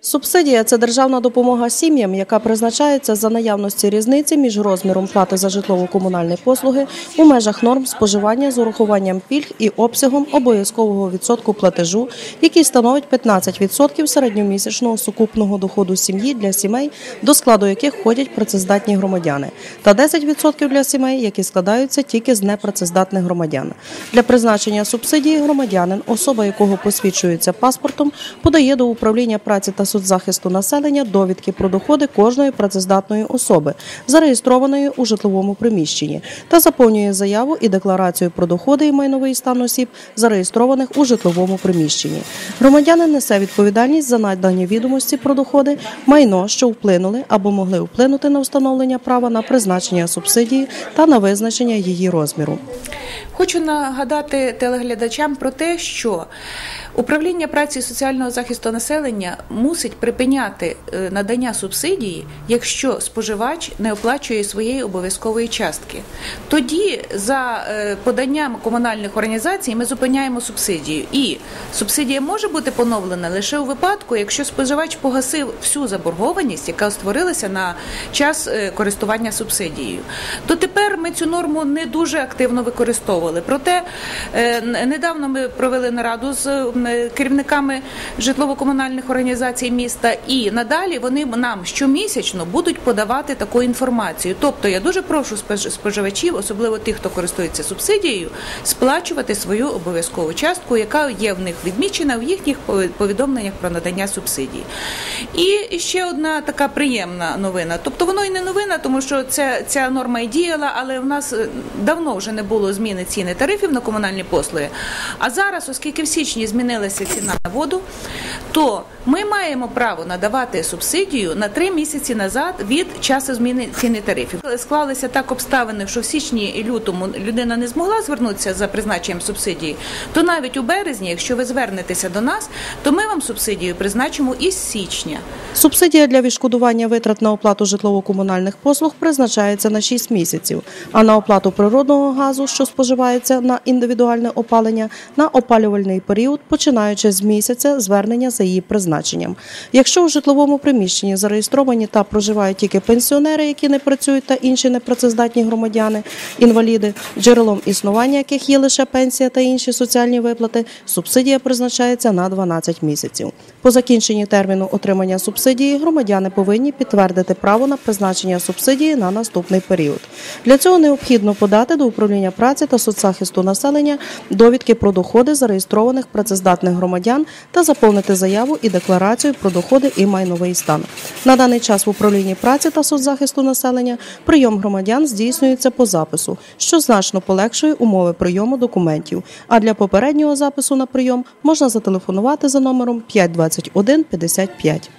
Субсидія це державна допомога сім'ям, яка призначається за наявності різниці між розміром плати за житлово-комунальні послуги у межах норм споживання з урахуванням пільг і обсягом обов'язкового відсотку платежу, який становить 15% середньомісячного сукупного доходу сім'ї для сімей, до складу яких входять працездатні громадяни, та 10% для сімей, які складаються тільки з непрацездатних громадян. Для призначення субсидії громадянин, особа якого посвідчується паспортом, подає до управління праці та соцзахисту населення довідки про доходи кожної працездатної особи, зареєстрованої у житловому приміщенні, та заповнює заяву і декларацію про доходи і майновий стан осіб, зареєстрованих у житловому приміщенні. Громадянин несе відповідальність за надані відомості про доходи, майно, що вплинули або могли вплинути на встановлення права на призначення субсидії та на визначення її розміру. Хочу нагадати телеглядачам про те, що управління праці соціального захисту населення мусить припиняти е, надання субсидії, якщо споживач не оплачує своєї обов'язкової частки. Тоді за е, поданням комунальних організацій ми зупиняємо субсидію. І субсидія може бути поновлена лише у випадку, якщо споживач погасив всю заборгованість, яка створилася на час е, користування субсидією. То тепер ми цю норму не дуже активно використовували. Проте недавно ми провели нараду з керівниками житлово-комунальних організацій міста, і надалі вони нам щомісячно будуть подавати таку інформацію. Тобто я дуже прошу споживачів, особливо тих, хто користується субсидією, сплачувати свою обов'язкову частку, яка є в них відмічена в їхніх повідомленнях про надання субсидій. І ще одна така приємна новина. Тобто воно і не новина, тому що ця, ця норма і діяла, але в нас давно вже не було зміни ціни тарифів на комунальні послуги. А зараз, оскільки в січні змінилася ціна на воду, то ми маємо право надавати субсидію на три місяці назад від часу зміни ціни тарифів. Склалися так обставини, що в січні і лютому людина не змогла звернутися за призначенням субсидії. То навіть у березні, якщо ви звернетеся до нас, то ми вам субсидію призначимо із січня. Субсидія для відшкодування витрат на оплату житлово-комунальних послуг призначається на 6 місяців, а на оплату природного газу, що споживається на індивідуальне опалення, на опалювальний період, починаючи з місяця звернення за її призначенням. Якщо у житловому приміщенні зареєстровані та проживають тільки пенсіонери, які не працюють, та інші непрацездатні громадяни, інваліди, джерелом існування яких є лише пенсія та інші соціальні виплати, субсидія призначається на 12 місяців. По закінченні терміну отримання субсидії громадяни повинні підтвердити право на призначення субсидії на наступний період. Для цього необхідно подати до управління праці та соцзахисту населення довідки про доходи зареєстрованих працездатних громадян та заповнити заяву і декларацію про доходи і майновий стан. На даний час в управлінні праці та соцзахисту населення прийом громадян здійснюється по запису, що значно полегшує умови прийому документів. А для попереднього запису на прийом можна зателефонувати за номером 521 55.